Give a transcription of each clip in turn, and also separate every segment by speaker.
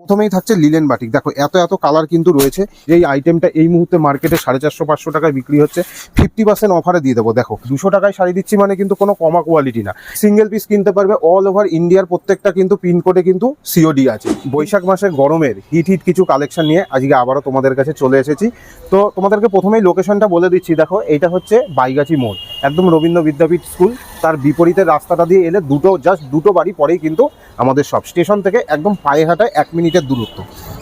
Speaker 1: প্রথমেই থাকছে linen batik. দেখো, এত এত কালার কিন্তু রয়েছে। এই আইটেমটা এই মুহূর্তে মার্কেটে সাড়ে চারশো, পাঁচশো টাকায় বিক্রি হচ্ছে। ফিফটি পার্সেন্ট অফারে দিয়ে দেবো। দেখো, দুশো টাকায় শাড়ি দিচ্ছি মানে কিন্তু কোনো কমা কোয়ালিটি না। সিঙ্গেল পিস কিনতে পারবে অল ওভার ইন্ডিয়ার প্রত্যেকটা কিন্তু পিনকোডে কিন্তু সিওডি আছে। বৈশাখ মাসের গরমের হিট হিট কিছু কালেকশন নিয়ে আজকে আবারও তোমাদের কাছে চলে এসেছি। তো তোমাদেরকে প্রথমেই লোকেশনটা বলে দিচ্ছি। দেখো এটা হচ্ছে বাইগাছি মোড়, একদম রবীন্দ্র বিদ্যাপীঠ স্কুল তার বিপরীতে রাস্তাটা দিয়ে এলে দুটো জাস্ট দুটো বাড়ি পরেই কিন্তু আমাদের সব। স্টেশন থেকে একদম পায়ে হাঁটায় এক মিনিটের দূরত্ব।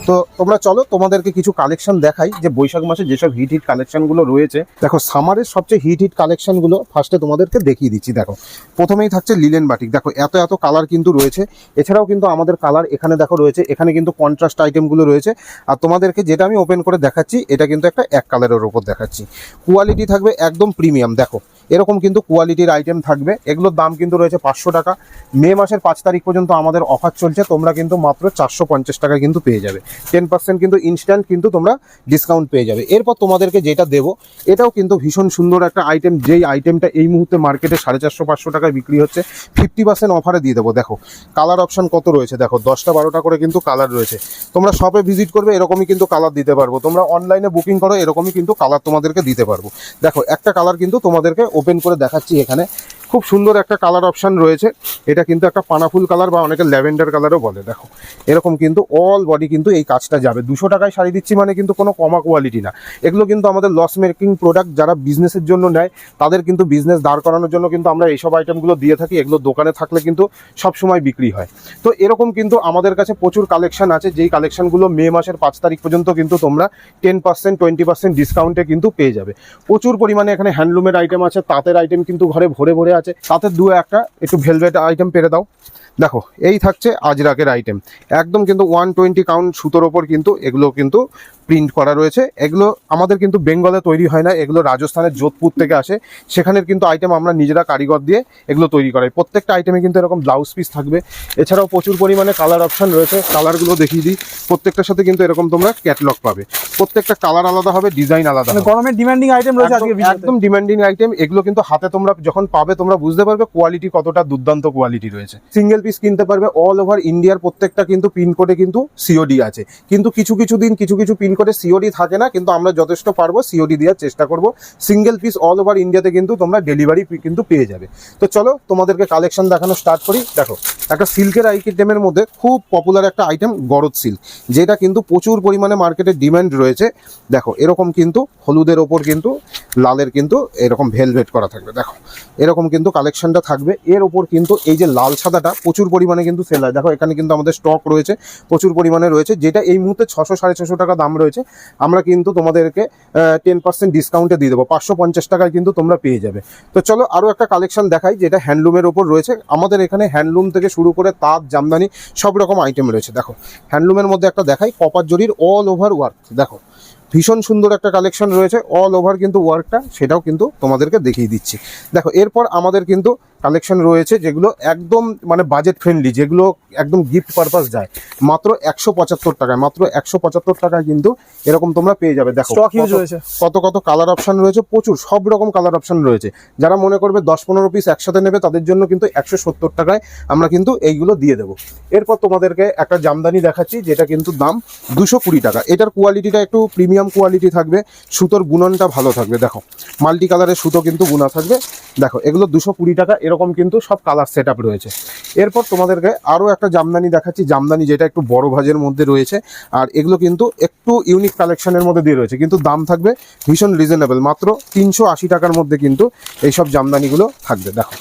Speaker 1: তো তোমরা চলো, তোমাদেরকে কিছু কালেকশন দেখাই যে বৈশাখ মাসে যেসব হিট হিট কালেকশনগুলো রয়েছে। দেখো সামারের সবচেয়ে হিট হিট কালেকশনগুলো ফার্স্টে তোমাদেরকে দেখিয়ে দিচ্ছি, দেখো। প্রথমেই থাকছে লিলেন বাটিক দেখো, এত এত কালার কিন্তু রয়েছে। এছাড়াও কিন্তু আমাদের কালার এখানে দেখো রয়েছে। এখানে কিন্তু কন্ট্রাস্ট আইটেমগুলো রয়েছে। আর তোমাদেরকে যেটা আমি ওপেন করে দেখাচ্ছি, এটা কিন্তু একটা এক কালারের ওপর দেখাচ্ছি। কোয়ালিটি থাকবে একদম প্রিমিয়াম দেখো, এরকম কিন্তু কোয়ালিটির আইটেম থাকবে এগুলোর দাম কিন্তু রয়েছে পাঁচশো টাকা। মে মাসের পাঁচ তারিখ পর্যন্ত আমাদের অফার চলছে। তোমরা কিন্তু মাত্র চারশো পঞ্চাশ টাকায় কিন্তু পেয়ে যাবে। টেন পার্সেন্ট কিন্তু ইনস্ট্যান্ট কিন্তু তোমরা ডিসকাউন্ট পেয়ে যাবে। এরপর তোমাদেরকে যেটা দেবো, এটাও কিন্তু ভীষণ সুন্দর একটা আইটেম যেই আইটেমটা এই মুহূর্তে মার্কেটে সাড়ে চারশো, পাঁচশো টাকায় বিক্রি হচ্ছে ফিফটি পার্সেন্ট অফারে দিয়ে দেবো। দেখো কালার অপশন কত রয়েছে? দেখো, দশটা বারোটা করে কিন্তু কালার রয়েছে। তোমরা শপে ভিজিট করবে, এরকমই কিন্তু কালার দিতে পারব। তোমরা অনলাইনে বুকিং করো, এরকমই কিন্তু কালার তোমাদেরকে দিতে পারব। দেখো, একটা কালার কিন্তু তোমাদেরকে ওপেন করে দেখাচ্ছি এখানে। খুব সুন্দর একটা কালার অপশন রয়েছে। এটা কিন্তু একটা পানাফুল কালার বা অনেকে ল্যাভেন্ডার কালারও বলে, দেখো। এরকম কিন্তু অল বডি কিন্তু এই কাজটা যাবে। দুশো টাকায় শাড়ি দিচ্ছি মানে কিন্তু কোনো কমা কোয়ালিটি না। এগুলো কিন্তু আমাদের লস মেকিং প্রোডাক্ট যারা বিজনেসের জন্য নেয়, তাদের কিন্তু বিজনেস দাঁড় করানোর জন্য কিন্তু আমরা এইসব আইটেমগুলো দিয়ে থাকি। এগুলো দোকানে থাকলে কিন্তু সব সময় বিক্রি হয়। তো এরকম কিন্তু আমাদের কাছে প্রচুর কালেকশন আছে। যেই কালেকশনগুলো মে মাসের পাঁচ তারিখ পর্যন্ত কিন্তু তোমরা টেন পার্সেন্ট টোয়েন্টি পার্সেন্ট ডিসকাউন্টে কিন্তু পেয়ে যাবে। প্রচুর পরিমাণে এখানে হ্যান্ডলুমের আইটেম আছে, তাঁতের আইটেম কিন্তু ঘরে ভরে ভরে আছে। তাতে দু একটা, একটু ভেলভেট আইটেম পেরে দাও। দেখো, এই থাকছে আজরাকের আইটেম একদম কিন্তু ওয়ান টোয়েন্টি কাউন্ট সুতোর ওপর কিন্তু এগুলো কিন্তু প্রিন্ট করা রয়েছে। এগুলো আমাদের কিন্তু বেঙ্গলে তৈরি হয় না এগুলো রাজস্থানের যোধপুর থেকে আসে। সেখানের কিন্তু আইটেম আমরা নিজেরা কারিগর দিয়ে এগুলো তৈরি করাই। প্রত্যেকটা আইটেমে কিন্তু এরকম ব্লাউজ পিস থাকবে। এছাড়াও প্রচুর পরিমাণে কালার অপশন রয়েছে। কালারগুলো দেখিয়ে দিই। প্রত্যেকটার সাথে কিন্তু এরকম তোমরা ক্যাটলগ পাবে। প্রত্যেকটা কালার আলাদা হবে ডিজাইন আলাদা
Speaker 2: মানে গরমের ডিমান্ডিং আইটেম রয়েছে আজকে
Speaker 1: একদম- ডিমান্ডিং আইটেম এগুলো কিন্তু হাতে তোমরা যখন পাবে তোমরা বুঝতে পারবে কোয়ালিটি কতটা দুর্দান্ত কোয়ালিটি রয়েছে। সিঙ্গেল পিস কিনতে পারবে অল ওভার ইন্ডিয়ার প্রত্যেকটা কিন্তু পিনকোডে কিন্তু সিওডি আছে। কিন্তু কিছু কিছু দিন কিছু কিছু পিনকোডে সিওডি থাকে না, কিন্তু আমরা যথেষ্ট পারব সিওডি দেওয়ার চেষ্টা করব। সিঙ্গেল পিস অল ওভার ইন্ডিয়াতে কিন্তু তোমরা ডেলিভারি কিন্তু পেয়ে যাবে। তো চলো, তোমাদেরকে কালেকশন দেখানো স্টার্ট করি। দেখো, একটা সিল্কের আইটেমের মধ্যে খুব পপুলার একটা আইটেম গরদ সিল্ক যেটা কিন্তু প্রচুর পরিমাণে মার্কেটে ডিম্যান্ড রয়েছে। দেখো, এরকম কিন্তু হলুদের ওপর কিন্তু, লালের কিন্তু এরকম ভেলভেট করা থাকবে। দেখো, এরকম কিন্তু কালেকশনটা থাকবে। এর ওপর কিন্তু এই যে লাল সাদাটা প্রচুর পরিমাণে কিন্তু সেল হয়। দেখো, এখানে কিন্তু আমাদের স্টক রয়েছে, প্রচুর পরিমাণে রয়েছে, যেটা এই মুহূর্তে ছশো সাড়ে ছশো টাকা দাম রয়েছে আমরা কিন্তু তোমাদেরকে টেন পার্সেন্ট ডিসকাউন্টে দিয়ে দেবো। পাঁচশো পঞ্চাশ টাকায় কিন্তু তোমরা পেয়ে যাবে। তো চলো আরও একটা কালেকশন দেখাই, যেটা হ্যান্ডলুমের ওপর রয়েছে। আমাদের এখানে হ্যান্ডলুম থেকে শুরু করে তাঁত, জামদানি সব রকম আইটেম রয়েছে। দেখো হ্যান্ডলুমের মধ্যে একটা দেখাই কপার জরির অল ওভার ওয়ার্ক দেখো, ভীষণ সুন্দর একটা কালেকশন রয়েছে। অল ওভার কিন্তু ওয়ার্কটা সেটাও কিন্তু তোমাদেরকে দেখিয়ে দিচ্ছি। দেখো, এরপর আমাদের কিন্তু কালেকশন রয়েছে যেগুলো একদম মানে বাজেট ফ্রেন্ডলি যেগুলো একদম গিফট পারপাস যায় মাত্র একশো পঁচাত্তর টাকায় মাত্র একশো পঁচাত্তর টাকায় কিন্তু এরকম তোমরা পেয়ে যাবে। দেখো কত- কত কালার অপশন রয়েছে প্রচুর সব রকম কালার অপশন রয়েছে। যারা মনে করবে দশ পনেরো পিস একসাথে নেবে তাদের জন্য কিন্তু একশো সত্তর টাকায় আমরা কিন্তু এইগুলো দিয়ে দেবো। এরপর তোমাদেরকে একটা জামদানি দেখাচ্ছি যেটা কিন্তু দাম দুশো কুড়ি টাকা। এটার কোয়ালিটিটা একটু প্রিমিয়াম কোয়ালিটি থাকবে সুতোর বুননটা ভালো থাকবে। দেখো মাল্টি কালারের সুতো কিন্তু বুনা থাকবে। দেখো এগুলো দুশো কুড়ি টাকা এরকম কিন্তু সব কালার সেট রয়েছে। এরপর তোমাদেরকে আরও একটা জামদানি দেখাচ্ছি। জামদানি যেটা একটু বড় ভাজের মধ্যে রয়েছে, আর এগুলো কিন্তু একটু ইউনিক কালেকশনের মধ্যে দিয়ে রয়েছে। কিন্তু দাম থাকবে ভীষণ রিজনেবল মাত্র তিনশো আশি টাকার মধ্যে কিন্তু এইসব জামদানিগুলো থাকবে। দেখো,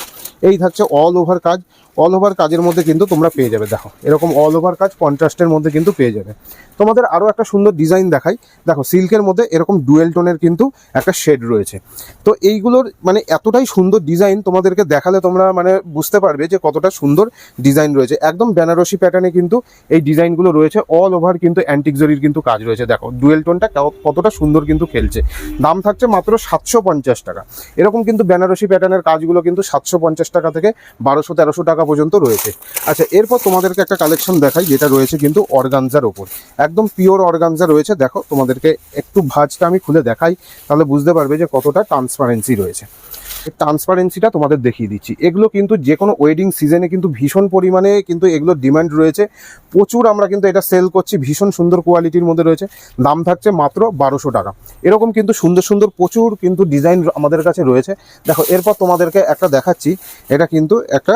Speaker 1: এই থাকছে অল ওভার কাজ। অল ওভার কাজের মধ্যে কিন্তু তোমরা পেয়ে যাবে, দেখো। এরকম অল ওভার কাজ কন্ট্রাস্টের মধ্যে কিন্তু পেয়ে যাবে। তোমাদের আরও একটা সুন্দর ডিজাইন দেখাই। দেখো, সিল্কের মধ্যে এরকম ডুয়েল টোনের কিন্তু একটা শেড রয়েছে। তো এইগুলোর মানে এতটাই সুন্দর ডিজাইন তোমাদেরকে দেখালে তোমরা মানে বুঝতে পারবে যে কতটা সুন্দর ডিজাইন রয়েছে। একদম বেনারসি প্যাটার্নে কিন্তু এই ডিজাইনগুলো রয়েছে। অল ওভার কিন্তু অ্যান্টিক জরির কিন্তু কাজ রয়েছে। দেখো ডুয়েল টোনটা কতটা সুন্দর কিন্তু খেলছে। দাম থাকছে মাত্র সাতশো পঞ্চাশ টাকা। এরকম কিন্তু বেনারসি প্যাটার্নের কাজগুলো কিন্তু সাতশো পঞ্চাশ টাকা থেকে বারোশো তেরোশো টাকা পর্যন্ত রয়েছে। আচ্ছা এরপর তোমাদেরকে একটা কালেকশন দেখাই, যেটা রয়েছে কিন্তু অর্গানজার ওপর একদম পিওর অর্গানজা রয়েছে। দেখো, তোমাদেরকে একটু ভাঁজটা আমি খুলে দেখাই, তাহলে বুঝতে পারবে যে কতটা ট্রান্সপারেন্সি রয়েছে। ট্রান্সপারেন্সিটা তোমাদের দেখিয়ে দিচ্ছি। এগুলো কিন্তু যে কোনো ওয়েডিং সিজনে কিন্তু ভীষণ পরিমাণে কিন্তু এগুলো ডিমান্ড রয়েছে। প্রচুর আমরা কিন্তু এটা সেল করছি, ভীষণ সুন্দর কোয়ালিটির মধ্যে রয়েছে। দাম থাকছে মাত্র বারোশো টাকা। এরকম কিন্তু সুন্দর সুন্দর প্রচুর কিন্তু ডিজাইন আমাদের কাছে রয়েছে। দেখো, এরপর তোমাদেরকে একটা দেখাচ্ছি। এটা কিন্তু একটা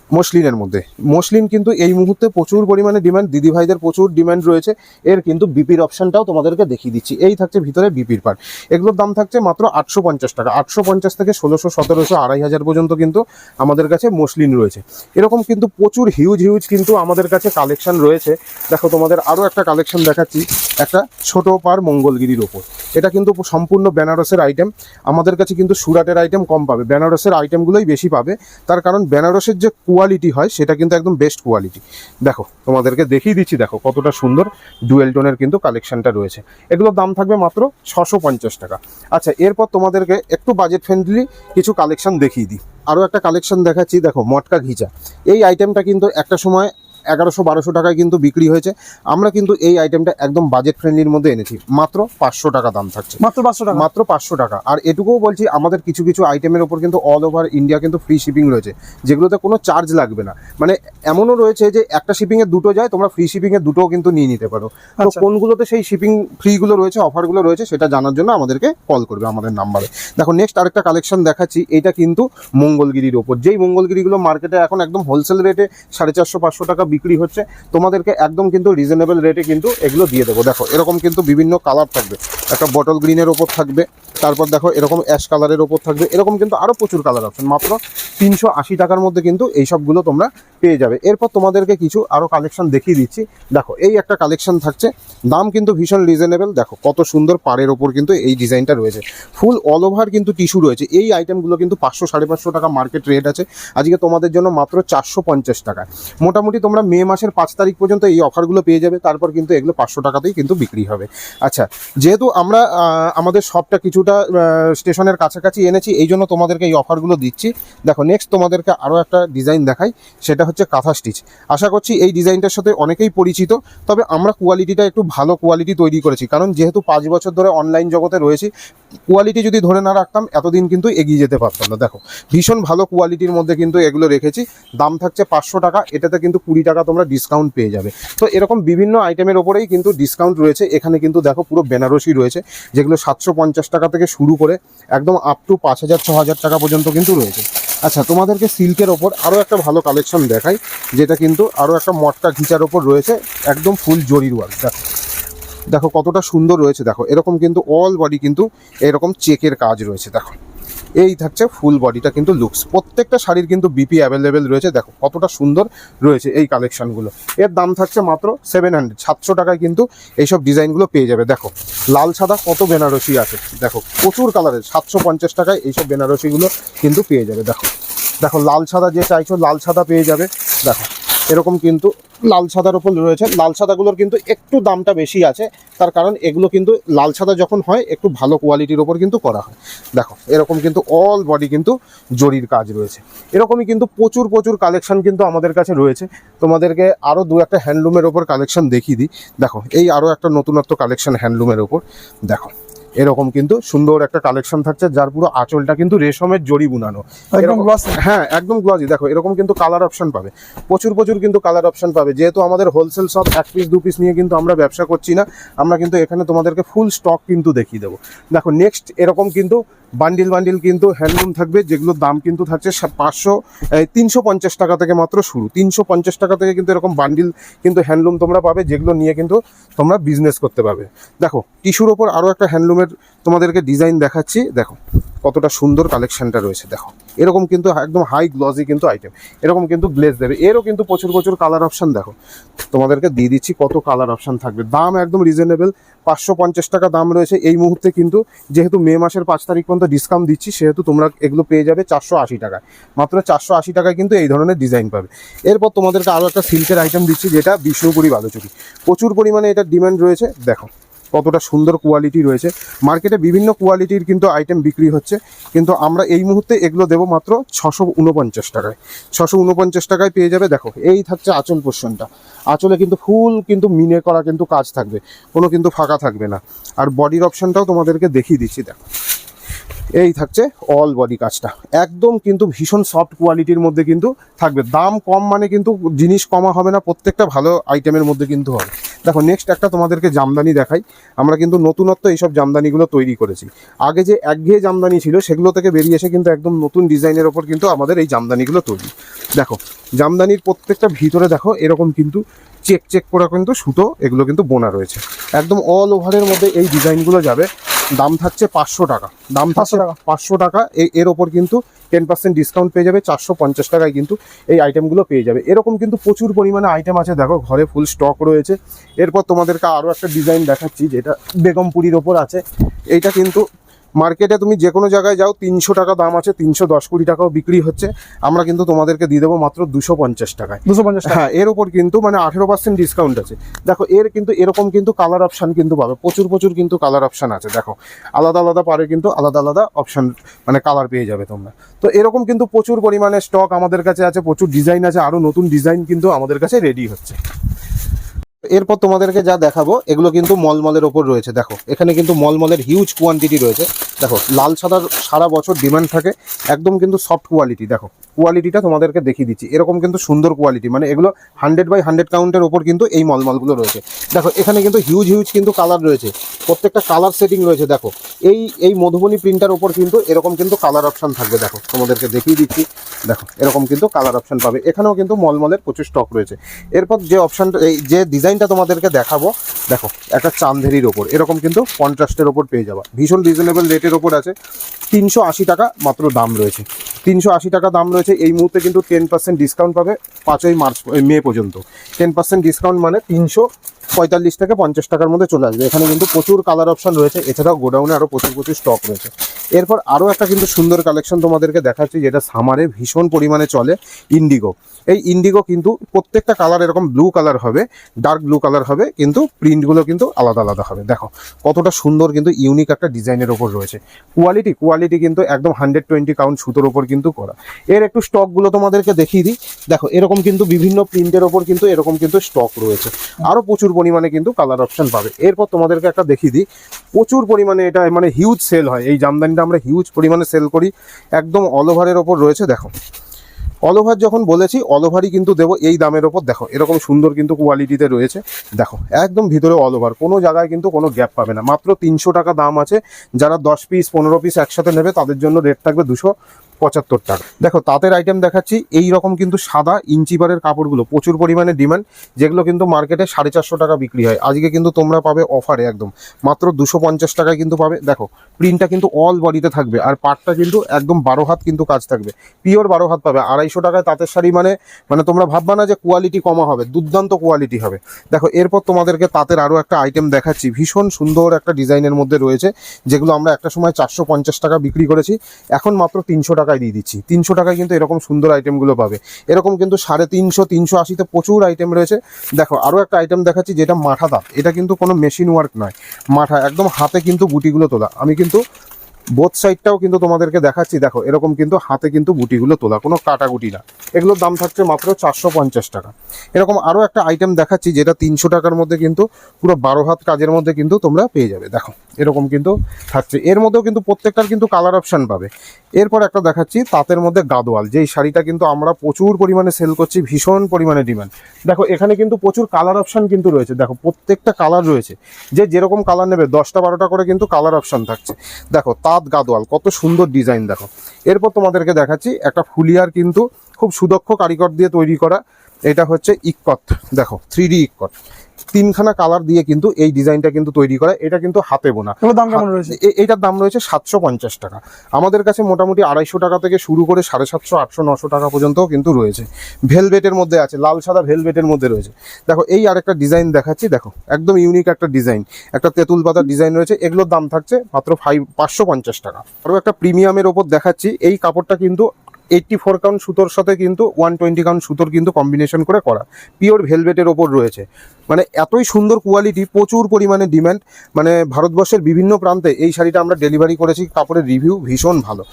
Speaker 1: মসলিনের মধ্যে। মসলিন কিন্তু এই মুহূর্তে প্রচুর পরিমাণে ডিমান্ড দিদিভাইদের প্রচুর ডিমান্ড রয়েছে। এর কিন্তু বিপির অপশানটাও তোমাদেরকে দেখিয়ে দিচ্ছি। এই থাকছে ভিতরে বিপির পার এগুলোর দাম থাকছে মাত্র আটশো পঞ্চাশ টাকা। আটশো পঞ্চাশ থেকে ষোলোশো, সতেরোশো, আড়াই হাজার পর্যন্ত কিন্তু আমাদের কাছে মসলিন রয়েছে। এরকম কিন্তু প্রচুর হিউজ হিউজ কিন্তু আমাদের কাছে কালেকশন রয়েছে। দেখো তোমাদের আরও একটা কালেকশন দেখাচ্ছি। একটা ছোট পার মঙ্গলগিরির ওপর। এটা কিন্তু সম্পূর্ণ বেনারসের আইটেম আমাদের কাছে কিন্তু সুরাটের আইটেম কম পাবে। বেনারসের আইটেমগুলোই বেশি পাবে। তার কারণ বেনারসের যে কোয়ালিটি হয়, সেটা কিন্তু একদম বেস্ট কোয়ালিটি দেখো, তোমাদেরকে দেখিয়ে দিচ্ছি, দেখো কতটা সুন্দর ডুয়েল টোনের কিন্তু কালেকশনটা রয়েছে। এগুলোর দাম থাকবে মাত্র ছশো টাকা। আচ্ছা এরপর তোমাদেরকে একটু বাজেট ফ্রেন্ডলি কিছু কালেকশন দেখিয়ে দিই। আরও একটা কালেকশন দেখাচ্ছি, দেখো মটকা ঘিচা। এই আইটেমটা কিন্তু একটা সময় এগারোশো বারোশো টাকায় কিন্তু বিক্রি হয়েছে। আমরা কিন্তু এই আইটেমটা একদম বাজেট ফ্রেন্ডলির মধ্যে এনেছি। মাত্র পাঁচশো টাকা দাম থাকছে।
Speaker 2: মাত্র পাঁচশো টাকা?
Speaker 1: মাত্র পাঁচশো টাকা। আর এটুকুও বলছি আমাদের কিছু কিছু আইটেমের ওপর কিন্তু অল ওভার ইন্ডিয়া কিন্তু ফ্রি শিপিং রয়েছে। যেগুলোতে কোনো চার্জ লাগবে না। মানে এমনও রয়েছে যে একটা শিপিংয়ে দুটো যায় তোমরা ফ্রি শিপিংয়ে দুটোও কিন্তু নিয়ে নিতে পারো। তো
Speaker 2: আচ্ছা।
Speaker 1: কোনগুলোতে সেই শিপিং ফ্রিগুলো রয়েছে অফারগুলো রয়েছে সেটা জানার জন্য আমাদেরকে কল করবে আমাদের নাম্বারে দেখো নেক্সট আরেকটা কালেকশন দেখাচ্ছি। এটা কিন্তু মঙ্গলগিরির ওপর। যেই মঙ্গলগিরিগুলো মার্কেটে এখন একদম হোলসেল রেটে সাড়ে চারশো পাঁচশো টাকা বিক্রি হচ্ছে, তোমাদেরকে একদম কিন্তু রিজনেবল রেটে কিন্তু এগুলো দিয়ে দেবো। দেখো, এরকম কিন্তু বিভিন্ন কালার থাকবে। একটা বটল গ্রিনের ওপর থাকবে, তারপর দেখো এরকম অ্যাশ কালারের ওপর থাকবে, এরকম কিন্তু আরও প্রচুর কালার অপশন মাত্র তিনশো আশি টাকার মধ্যে কিন্তু এই সবগুলো তোমরা পেয়ে যাবে। এরপর তোমাদেরকে কিছু আরও কালেকশন দেখিয়ে দিচ্ছি। দেখো, এই একটা কালেকশন থাকছে, দাম কিন্তু ভীষণ রিজনেবল দেখো, কত সুন্দর পাড়ের ওপর কিন্তু এই ডিজাইনটা রয়েছে। ফুল অল ওভার কিন্তু টিস্যু রয়েছে। এই আইটেমগুলো কিন্তু পাঁচশো সাড়ে পাঁচশো টাকা মার্কেট রেট আছে। আজকে তোমাদের জন্য মাত্র চারশো পঞ্চাশ টাকা। মোটামুটি তোমরা মে মাসের পাঁচ তারিখ পর্যন্ত এই অফারগুলো পেয়ে যাবে, তারপর কিন্তু এগুলো পাঁচশো টাকাতেই কিন্তু বিক্রি হবে। আচ্ছা যেহেতু আমরা আমাদের সবটা কিছুটা স্টেশনের কাছাকাছি এনেছি, এই জন্য তোমাদেরকে এই অফারগুলো দিচ্ছি। দেখো নেক্সট তোমাদেরকে আরও একটা ডিজাইন দেখাই, সেটা হচ্ছে কাঁথা স্টিচ আশা করছি এই ডিজাইনটার সাথে অনেকেই পরিচিত, তবে আমরা কোয়ালিটিটা একটু ভালো কোয়ালিটি তৈরি করেছি, কারণ যেহেতু পাঁচ বছর ধরে অনলাইন জগতে রয়েছি কোয়ালিটি যদি ধরে না রাখতাম, এতদিন কিন্তু এগিয়ে যেতে পারতাম না। দেখো, ভীষণ ভালো কোয়ালিটির মধ্যে কিন্তু এগুলো রেখেছি। দাম থাকছে পাঁচশো টাকা, এটাতে কিন্তু কুড়ি টাকা তোমরা ডিসকাউন্ট পেয়ে যাবে। তো এরকম বিভিন্ন আইটেমের ওপরেই কিন্তু ডিসকাউন্ট রয়েছে। এখানে কিন্তু দেখো পুরো বেনারসি রয়েছে, যেগুলো সাতশো পঞ্চাশ টাকা থেকে শুরু করে একদম আপ টু পাঁচ হাজার, ছ হাজার টাকা পর্যন্ত কিন্তু রয়েছে। আচ্ছা তোমাদেরকে সিল্কের ওপর আরও একটা ভালো কালেকশন দেখাই, যেটা কিন্তু আরও একটা মটকা ঘিচার ওপর রয়েছে, একদম ফুল জরির ওয়ার্ক দেখো দেখো কতটা সুন্দর রয়েছে, দেখো। এরকম কিন্তু অল বডি কিন্তু এরকম চেকের কাজ রয়েছে, দেখো। এই থাকছে ফুল বডিটা কিন্তু লুকস প্রত্যেকটা শাড়ির কিন্তু বিপি অ্যাভেলেবেল রয়েছে, দেখো, কতটা সুন্দর রয়েছে এই কালেকশানগুলো এর দাম থাকছে মাত্র সেভেন হান্ড্রেড সাতশো টাকায় কিন্তু এইসব ডিজাইনগুলো পেয়ে যাবে, দেখো। লাল সাদা কত বেনারসি আছে, দেখো। প্রচুর কালারের সাতশো পঞ্চাশ টাকায় এইসব বেনারসিগুলো কিন্তু পেয়ে যাবে, দেখো। দেখো, লাল সাদা যে চাইছো, লাল সাদা পেয়ে যাবে, দেখো। এরকম কিন্তু লাল সাদার ওপর রয়েছে। লাল সাদাগুলোর কিন্তু একটু দামটা বেশি আছে। তার কারণ এগুলো কিন্তু লাল সাদা যখন হয়, একটু ভালো কোয়ালিটির ওপর কিন্তু করা হয়। দেখো, এরকম কিন্তু অল বডি কিন্তু জরির কাজ রয়েছে। এরকমই কিন্তু প্রচুর প্রচুর কালেকশন কিন্তু আমাদের কাছে রয়েছে। তোমাদেরকে আরও দু একটা হ্যান্ডলুমের ওপর কালেকশন দেখিয়ে দিই। দেখো, এই আরও একটা নতুনত্ব কালেকশন হ্যান্ডলুমের ওপর দেখো এরকম কিন্তু সুন্দর একটা কালেকশন থাকছে যার পুরো আঁচলটা কিন্তু রেশমের জড়ি বুনানো।
Speaker 2: একদম
Speaker 1: এরকম- হ্যাঁ একদম গ্লজি দেখো এরকম কিন্তু কালার অপশন পাবে। প্রচুর প্রচুর কিন্তু কালার অপশন পাবে। যেহেতু আমাদের হোলসেল সব এক পিস দু পিস নিয়ে কিন্তু আমরা ব্যবসা করছি না আমরা কিন্তু এখানে তোমাদেরকে ফুল স্টক কিন্তু দেখিয়ে দেবো। দেখো নেক্সট এরকম কিন্তু বান্ডিল বান্ডিল কিন্তু হ্যান্ডলুম থাকবে যেগুলোর দাম কিন্তু থাকছে পাঁচশো তিনশো পঞ্চাশ টাকা থেকে মাত্র শুরু। তিনশো পঞ্চাশ টাকা থেকে কিন্তু এরকম বান্ডিল কিন্তু হ্যান্ডলুম তোমরা পাবে যেগুলো নিয়ে কিন্তু তোমরা বিজনেস করতে পারবে। দেখো টিস্যুর ওপর আরও একটা হ্যান্ডলুমের তোমাদেরকে ডিজাইন দেখাচ্ছি। দেখো, কতটা সুন্দর কালেকশনটা রয়েছে, দেখো। এরকম কিন্তু একদম হাই গ্লজি কিন্তু আইটেম এরকম কিন্তু গ্লেজ দেবে। এরও কিন্তু প্রচুর প্রচুর কালার অপশান দেখো। তোমাদেরকে দিয়ে দিচ্ছি কত কালার অপশান থাকবে। দাম একদম রিজনেবল পাঁচশো পঞ্চাশ টাকা দাম রয়েছে। এই মুহূর্তে কিন্তু যেহেতু মে মাসের পাঁচ তারিখ পর্যন্ত ডিসকাউন্ট দিচ্ছি, সেহেতু তোমরা এগুলো পেয়ে যাবে চারশো আশি টাকায়। মাত্র চারশো আশি টাকায় কিন্তু এই ধরনের ডিজাইন পাবে। এরপর তোমাদেরকে আরও একটা সিল্কের আইটেম দিচ্ছি, যেটা বিষ্ণুপুরি বালুচুরি। প্রচুর পরিমাণে এটার ডিমান্ড রয়েছে। দেখো কতটা সুন্দর কোয়ালিটি রয়েছে। মার্কেটে বিভিন্ন কোয়ালিটির কিন্তু আইটেম বিক্রি হচ্ছে। কিন্তু আমরা এই মুহূর্তে এগুলো দেবো মাত্র ছশো উনপঞ্চাশ টাকায়। ছশো উনপঞ্চাশ টাকায় পেয়ে যাবে, দেখো, এই থাকছে আঁচল পোর্শনটা আঁচলে কিন্তু ফুল কিন্তু মিনে করা কিন্তু কাজ থাকবে, কোনো কিন্তু ফাঁকা থাকবে না। আর বডির অপশানটাও তোমাদেরকে দেখিয়ে দিচ্ছি, দেখো। এই থাকছে অল বডি কাজটা। একদম কিন্তু ভীষণ সফট কোয়ালিটির মধ্যে কিন্তু থাকবে। দাম কম মানে কিন্তু জিনিস কমা হবে না, প্রত্যেকটা ভালো আইটেমের মধ্যে কিন্তু হবে। দেখো নেক্সট একটা তোমাদেরকে জামদানি দেখাই। আমরা কিন্তু নতুনত্ব এইসব জামদানিগুলো তৈরি করেছি। আগে যে একঘেয়ে জামদানি ছিল, সেগুলো থেকে বেরিয়ে এসে কিন্তু একদম নতুন ডিজাইনের ওপর কিন্তু আমাদের এই জামদানিগুলো তৈরি। দেখো, জামদানির প্রত্যেকটা ভিতরে দেখো, এরকম কিন্তু চেক চেক করা কিন্তু সুতো, এগুলো কিন্তু বোনা রয়েছে। একদম অল ওভারের মধ্যে এই ডিজাইনগুলো যাবে। দাম থাকছে পাঁচশো টাকা। দাম থাকছে
Speaker 2: 500 টাকা।
Speaker 1: পাঁচশো টাকা। এর ওপর কিন্তু টেন পার্সেন্ট ডিসকাউন্ট পেয়ে যাবে চারশো পঞ্চাশ টাকায় কিন্তু এই আইটেমগুলো পেয়ে যাবে। এরকম কিন্তু প্রচুর পরিমাণে আইটেম আছে দেখো ঘরে ফুল স্টক রয়েছে। এরপর তোমাদেরকে আরও একটা ডিজাইন দেখাচ্ছি যেটা বেগমপুরির ওপর আছে। এইটা কিন্তু মার্কেটে তুমি যে কোনো জায়গায় যাও তিনশো টাকা দাম আছে তিনশো দশ কুড়ি টাকাও বিক্রি হচ্ছে। আমরা কিন্তু তোমাদেরকে দিয়ে দেবো মাত্র দুশো পঞ্চাশ টাকায়।
Speaker 2: দুশো পঞ্চাশ
Speaker 1: হ্যাঁ এর ওপর কিন্তু মানে আঠেরো পার্সেন্ট ডিসকাউন্ট আছে। দেখো এর কিন্তু এরকম কিন্তু কালার অপশন কিন্তু পাবে। প্রচুর প্রচুর কিন্তু কালার অপশন আছে দেখো। আলাদা আলাদা পারে কিন্তু আলাদা আলাদা অপশান মানে কালার পেয়ে যাবে তোমরা। তো এরকম কিন্তু প্রচুর পরিমাণে স্টক আমাদের কাছে আছে প্রচুর ডিজাইন আছে আরও নতুন ডিজাইন কিন্তু আমাদের কাছে রেডি হচ্ছে। এরপর তোমাদেরকে যা দেখাবো, এগুলো কিন্তু মলমলের ওপর রয়েছে। দেখো, এখানে কিন্তু মলমলের হিউজ কোয়ান্টিটি রয়েছে। দেখো, লাল সাদার সারা বছর ডিমান্ড থাকে, একদম কিন্তু সফট কোয়ালিটি দেখো। কোয়ালিটিটা তোমাদেরকে দেখিয়ে দিচ্ছি। এরকম কিন্তু সুন্দর কোয়ালিটি মানে এগুলো হান্ড্রেড বাই হান্ড্রেড কাউন্টের ওপর কিন্তু এই মলমলগুলো রয়েছে। দেখো, এখানে কিন্তু হিউজ হিউজ কিন্তু কালার রয়েছে। প্রত্যেকটা কালার সেটিং রয়েছে, দেখো। এই এই মধুবনী প্রিন্টার ওপর কিন্তু এরকম কিন্তু কালার অপশান থাকবে, দেখো। তোমাদেরকে দেখিয়ে দিচ্ছি। দেখো, এরকম কিন্তু কালার অপশান পাবে। এখানেও কিন্তু মলমলের প্রচুর স্টক রয়েছে। এরপর যে অপশনটা এই যে ডিজাইনটা তোমাদেরকে দেখাবো, দেখো, একটা চান্দেরির ওপর এরকম কিন্তু কন্ট্রাস্টের ওপর পেয়ে যাবা। ভীষণ রিজনেবল রেটের ওপর আছে। তিনশো আশি টাকা মাত্র দাম রয়েছে। তিনশো আশি টাকা দাম রয়েছে। এই মুহূর্তে কিন্তু টেন পার্সেন্ট ডিসকাউন্ট পাবে পাঁচই মার্চ মে পর্যন্ত। টেন পার্সেন্ট ডিসকাউন্ট মানে তিনশো পঁয়তাল্লিশ থেকে পঞ্চাশ টাকার মধ্যে চলে আসবে। এখানে কিন্তু প্রচুর কালার অপশন রয়েছে। এছাড়াও গোডাউনে আরও প্রচুর প্রচুর স্টক রয়েছে। এরপর আরও একটা কিন্তু সুন্দর কালেকশন তোমাদেরকে দেখাচ্ছি, যেটা সামারে ভীষণ পরিমাণে চলে ইন্ডিগো এই ইন্ডিগো কিন্তু প্রত্যেকটা কালার এরকম ব্লু কালার হবে ডার্ক ব্লু কালার হবে, কিন্তু প্রিন্টগুলো কিন্তু আলাদা আলাদা হবে। দেখো, কতটা সুন্দর কিন্তু ইউনিক একটা ডিজাইনের ওপর রয়েছে। কোয়ালিটি কোয়ালিটি কিন্তু একদম হান্ড্রেড টোয়েন্টি কাউন্ট সুতোর ওপর কিন্তু করা। এর একটু স্টকগুলো তোমাদেরকে দেখিয়ে দিই। দেখো, এরকম কিন্তু বিভিন্ন প্রিন্টের ওপর কিন্তু এরকম কিন্তু স্টক রয়েছে। আরও প্রচুর পরিমাণে কিন্তু কালার অপশন পাবে। এরপর তোমাদেরকে একটা দেখিয়ে দিই। প্রচুর পরিমাণে এটা মানে হিউজ সেল হয়। এই জামদানিটা আমরা হিউজ পরিমাণে সেল করি। একদম অল ওভারের ওপর রয়েছে, দেখো। অল ওভার যখন বলেছি অল ওভারই কিন্তু দেবো এই দামের ওপর। দেখো, এরকম সুন্দর কিন্তু কোয়ালিটিতে রয়েছে। দেখো, একদম ভিতরে অল ওভার কোনো জায়গায় কিন্তু কোনো গ্যাপ পাবে না। মাত্র তিনশো টাকা দাম আছে। যারা দশ পিস পনেরো পিস একসাথে নেবে, তাদের জন্য রেট থাকবে দুশো। পঁচাত্তর টাকা। দেখো, তাঁতের আইটেম দেখাচ্ছি এই রকম কিন্তু সাদা ইঞ্চিবারের কাপড়গুলো প্রচুর পরিমাণে ডিমান্ড যেগুলো কিন্তু মার্কেটে সাড়ে চারশো টাকা বিক্রি হয়। আজকে কিন্তু তোমরা পাবে অফারে একদম। মাত্র দুশো পঞ্চাশ টাকায় কিন্তু পাবে। দেখো প্রিন্টটা কিন্তু অল বডিতে থাকবে আর পাটটা কিন্তু একদম বারো হাত কিন্তু কাজ থাকবে। পিওর বারো হাত পাবে। আড়াইশো টাকায় তাঁতের শাড়ি মানে মানে তোমরা ভাববা না যে কোয়ালিটি কমা হবে, দুর্দান্ত কোয়ালিটি হবে। দেখো, এরপর তোমাদেরকে তাঁতের আরও একটা আইটেম দেখাচ্ছি। ভীষণ সুন্দর একটা ডিজাইনের মধ্যে রয়েছে, যেগুলো আমরা একটা সময় চারশো পঞ্চাশ টাকা বিক্রি করেছি। এখন মাত্র তিনশো টাকায় দিয়ে দিচ্ছি। তিনশো টাকায় কিন্তু এরকম সুন্দর আইটেমগুলো পাবে। এরকম কিন্তু সাড়ে তিনশো তিনশো আশিতে প্রচুর আইটেম রয়েছে। দেখো আরও একটা আইটেম দেখাচ্ছি, যেটা মাঠা দাঁত এটা কিন্তু কোনো মেশিন ওয়ার্ক নয়। মাঠা, একদম হাতে কিন্তু গুটিগুলো তোলা। আমি কিন্তু বোথ সাইডটাও কিন্তু তোমাদেরকে দেখাচ্ছি। দেখো, এরকম কিন্তু হাতে কিন্তু গুটিগুলো তোলা। কোনো কাটাকুটি না। এগুলোর দাম থাকছে মাত্র চারশো পঞ্চাশ টাকা। এরকম আরও একটা আইটেম দেখাচ্ছি, যেটা তিনশো টাকার মধ্যে কিন্তু পুরো বারো হাত কাজের মধ্যে কিন্তু তোমরা পেয়ে যাবে। দেখো, এরকম কিন্তু থাকছে। এর মধ্যেও কিন্তু প্রত্যেকটার কিন্তু কালার অপশান পাবে। এরপর একটা দেখাচ্ছি তাঁতের মধ্যে গাদোয়াল। যেই শাড়িটা কিন্তু আমরা প্রচুর পরিমাণে সেল করছি, ভীষণ পরিমাণে ডিমান্ড দেখো, এখানে কিন্তু প্রচুর কালার অপশান কিন্তু রয়েছে। দেখো, প্রত্যেকটা কালার রয়েছে। যে যেরকম কালার নেবে, দশটা বারোটা করে কিন্তু কালার অপশন থাকছে। দেখো, তাঁত গাদোয়াল, কত সুন্দর ডিজাইন দেখো। এরপর তোমাদেরকে দেখাচ্ছি একটা ফুলিয়ার কিন্তু খুব সুদক্ষ কারিগর দিয়ে তৈরি করা। এটা হচ্ছে ইক্কত দেখো থ্রি ডি ইক্কত তিনখানা কালার দিয়ে কিন্তু এই ডিজাইনটা কিন্তু তৈরি করা এটা কিন্তু হাতে বোনা।
Speaker 2: দাম কেমন রয়েছে?
Speaker 1: এ- এইটার দাম রয়েছে সাতশো পঞ্চাশ টাকা। আমাদের কাছে মোটামুটি আড়াইশো টাকা থেকে শুরু করে সাড়ে সাতশো আটশো নশো টাকা পর্যন্তও কিন্তু রয়েছে। ভেলভেটের মধ্যে আছে লাল সাদা ভেলভেটের মধ্যে রয়েছে। দেখো এই আরেকটা ডিজাইন দেখাচ্ছি দেখো একদম ইউনিক একটা ডিজাইন একটা তেঁতুল পাতার ডিজাইন রয়েছে এগুলোর দাম থাকছে মাত্র ফাইভ পাঁচশো পঞ্চাশ টাকা। আরও একটা প্রিমিয়ামের ওপর দেখাচ্ছি এই কাপড়টা কিন্তু এইটটি ফোর কাউন্ট সুতোর সাথে কিন্তু ওয়ান টোয়েন্টি কাউন্ট সুতোর কিন্তু কম্বিনেশন করে করা। পিওর ভেলভেটের ওপর রয়েছে। মানে এতই সুন্দর কোয়ালিটি প্রচুর পরিমাণে ডিম্যান্ড মানে ভারতবর্ষের বিভিন্ন প্রান্তে এই শাড়িটা আমরা ডেলিভারি করেছি, কাপড়ের রিভিউ ভীষণ ভালো।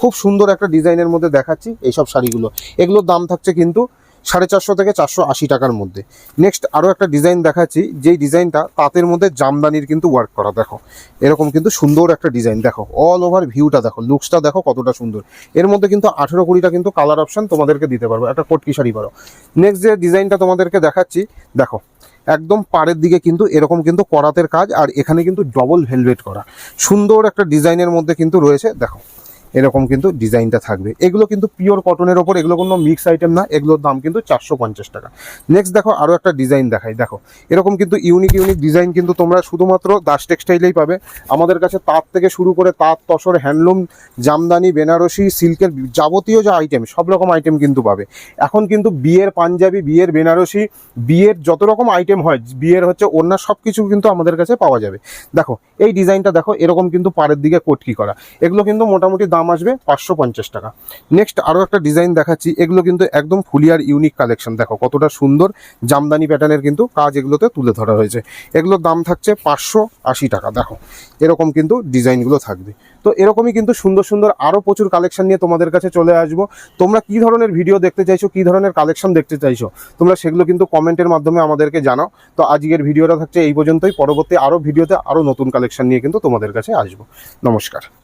Speaker 1: খুব সুন্দর একটা ডিজাইনের মধ্যে দেখাচ্ছি এইসব শাড়িগুলো। এগুলোর দাম থাকছে কিন্তু সাড়ে চারশো থেকে চারশো আশি টাকার মধ্যে। নেক্সট আরও একটা ডিজাইন দেখাচ্ছি। যেই ডিজাইনটা তাঁতের মধ্যে জামদানির কিন্তু ওয়ার্ক করা, দেখো। এরকম কিন্তু সুন্দর একটা ডিজাইন দেখো। অল ওভার ভিউটা দেখো লুকসটা দেখো কতটা সুন্দর। এর মধ্যে কিন্তু আঠেরো কুড়িটা কিন্তু কালার অপশান তোমাদেরকে দিতে পারব, একটা কোটকি শাড়ি পারো। নেক্সট যে ডিজাইনটা তোমাদেরকে দেখাচ্ছি, দেখো, একদম পাড়ের দিকে কিন্তু এরকম কিন্তু করাতের কাজ, আর এখানে কিন্তু ডবল ভেলভেট করা। সুন্দর একটা ডিজাইনের মধ্যে কিন্তু রয়েছে, দেখো। এরকম কিন্তু ডিজাইনটা থাকবে। এগুলো কিন্তু পিওর কটনের ওপর, এগুলো কোনো মিক্স আইটেম না, এগুলোর দাম কিন্তু চারশো পঞ্চাশ টাকা। নেক্সট দেখো আরও একটা ডিজাইন দেখাই, দেখো। এরকম কিন্তু ইউনিক ইউনিক ডিজাইন কিন্তু তোমরা শুধুমাত্র দাস টেক্সটাইলেই পাবে। আমাদের কাছে তাঁত থেকে শুরু করে তাঁত, তসর হ্যান্ডলুম জামদানি, বেনারসি সিল্কের যাবতীয় যা আইটেম সব রকম আইটেম কিন্তু পাবে। এখন কিন্তু বিয়ের পাঞ্জাবি, বিয়ের বেনারসি, বিয়ের যত রকম আইটেম হয়, বিয়ের হচ্ছে অন্য সব কিছু কিন্তু আমাদের কাছে পাওয়া যাবে। দেখো, এই ডিজাইনটা দেখো, এরকম কিন্তু পাড়ের দিকে কটকি করা। এগুলো কিন্তু মোটামুটি দাম আসবে পাঁচশো পঞ্চাশ টাকা। নেক্সট আরও একটা ডিজাইন দেখাচ্ছি, এগুলো কিন্তু একদম ফুলিয়ার ইউনিক কালেকশন দেখো, কতটা সুন্দর জামদানি প্যাটার্নের কিন্তু কাজ এগুলোতে তুলে ধরা হয়েছে। এগুলোর দাম থাকছে পাঁচশো আশি টাকা, দেখো। এরকম কিন্তু ডিজাইনগুলো থাকবে। তো এরকমই কিন্তু সুন্দর সুন্দর আরও প্রচুর কালেকশন নিয়ে তোমাদের কাছে চলে আসব। তোমরা কি ধরনের ভিডিও দেখতে চাইছো, কি ধরনের কালেকশন দেখতে চাইছো, তোমরা সেগুলো কিন্তু কমেন্টের মাধ্যমে আমাদেরকে জানাও। তো আজকের ভিডিওটা থাকছে এই পর্যন্তই। পরবর্তী আরও ভিডিওতে আরও নতুন কালেকশন নিয়ে কিন্তু তোমাদের কাছে আসব। নমস্কার।